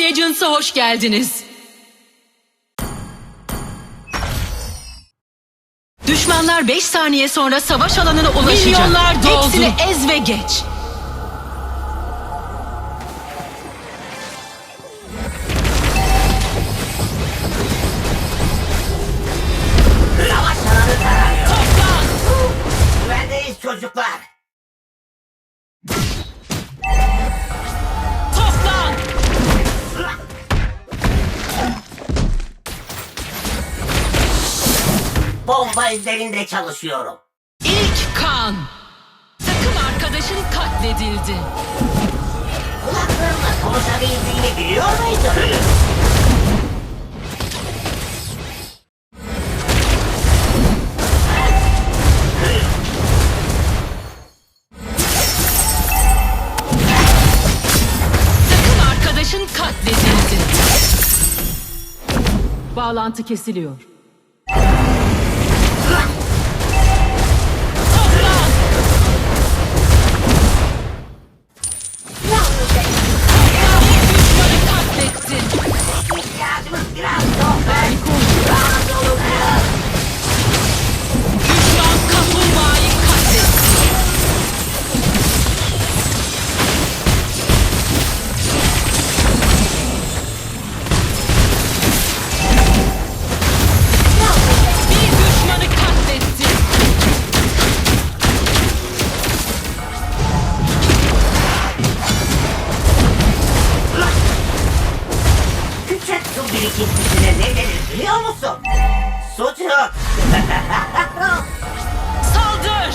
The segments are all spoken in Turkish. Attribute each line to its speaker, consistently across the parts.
Speaker 1: Legends'a hoş geldiniz. Düşmanlar 5 saniye sonra savaş alanına ulaşacak.
Speaker 2: Milyonlar doldu.
Speaker 1: Hepsini ez ve geç.
Speaker 3: Bomba izlerinde çalışıyorum.
Speaker 1: İlk kan. Takım arkadaşın katledildi.
Speaker 3: Kulaklarımla konuşabildiğini biliyor muydun?
Speaker 1: Takım arkadaşın katledildi. Bağlantı kesiliyor.
Speaker 3: Birikintisine ne denir biliyor musun? Sucuk.
Speaker 2: Saldır!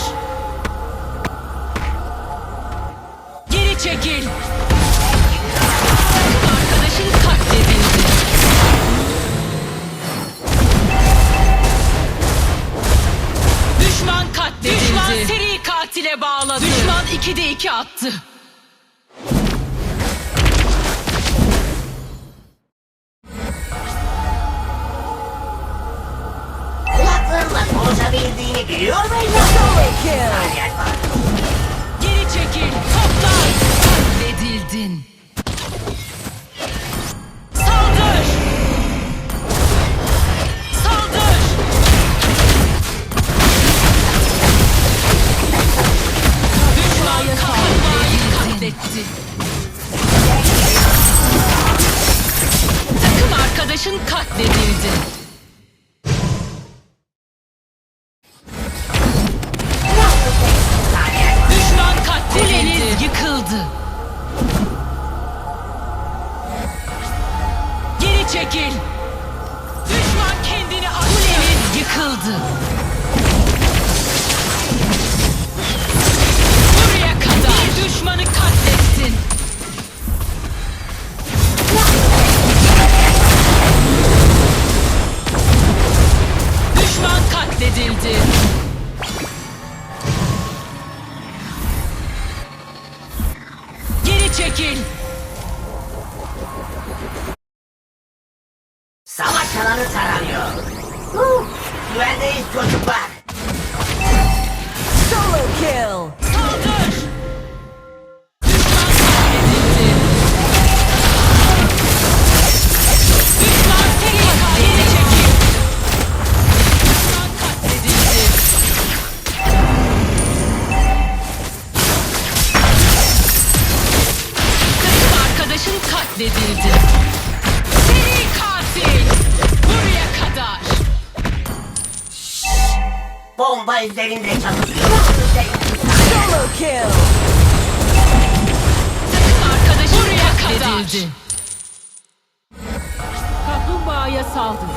Speaker 2: Geri çekil! Takım arkadaşın katledildi. Düşman katledildi. Düşman seri katile bağladı. Düşman 2'de 2 attı.
Speaker 1: Arkadaşın katledildi.
Speaker 2: Düşman katledildi.
Speaker 1: Yıkıldı.
Speaker 2: Geri çekil. Düşman kendini attı.
Speaker 1: Kuleniz yıkıldı.
Speaker 2: Buraya kadar. Bir düşmanı katlettin.
Speaker 3: saranıyor. Güvendeyiz çocuklar.
Speaker 2: Solo kill.
Speaker 3: Bomba izlerinde çalışıyorum.
Speaker 1: Takım arkadaşın
Speaker 2: Buraya kadar.
Speaker 1: Kaplumbağaya saldır.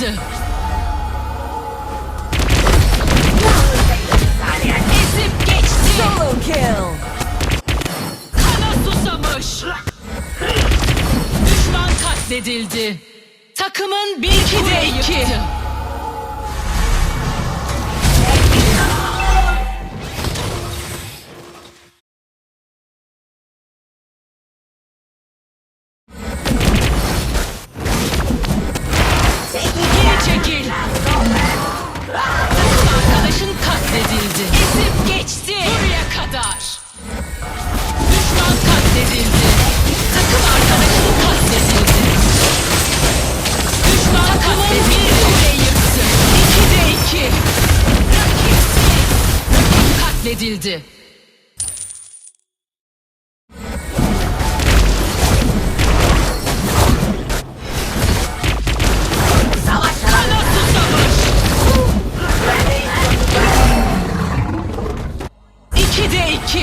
Speaker 2: Yıktı. Ezip geçti.
Speaker 4: Solo kill.
Speaker 2: Kana susamış. Düşman katledildi. Takımın bir kule yıktı. Geri katledildi. Ezip geçti. Buraya kadar. Düşman katledildi. Takım arkadaşın katledildi. Düşman katledildi. bir kule yıktı. İkide iki. Rakip katledildi.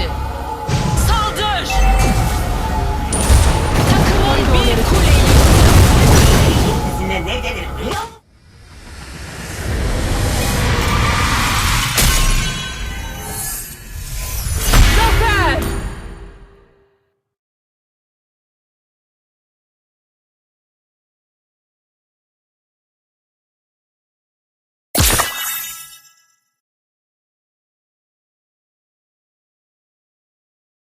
Speaker 2: люди.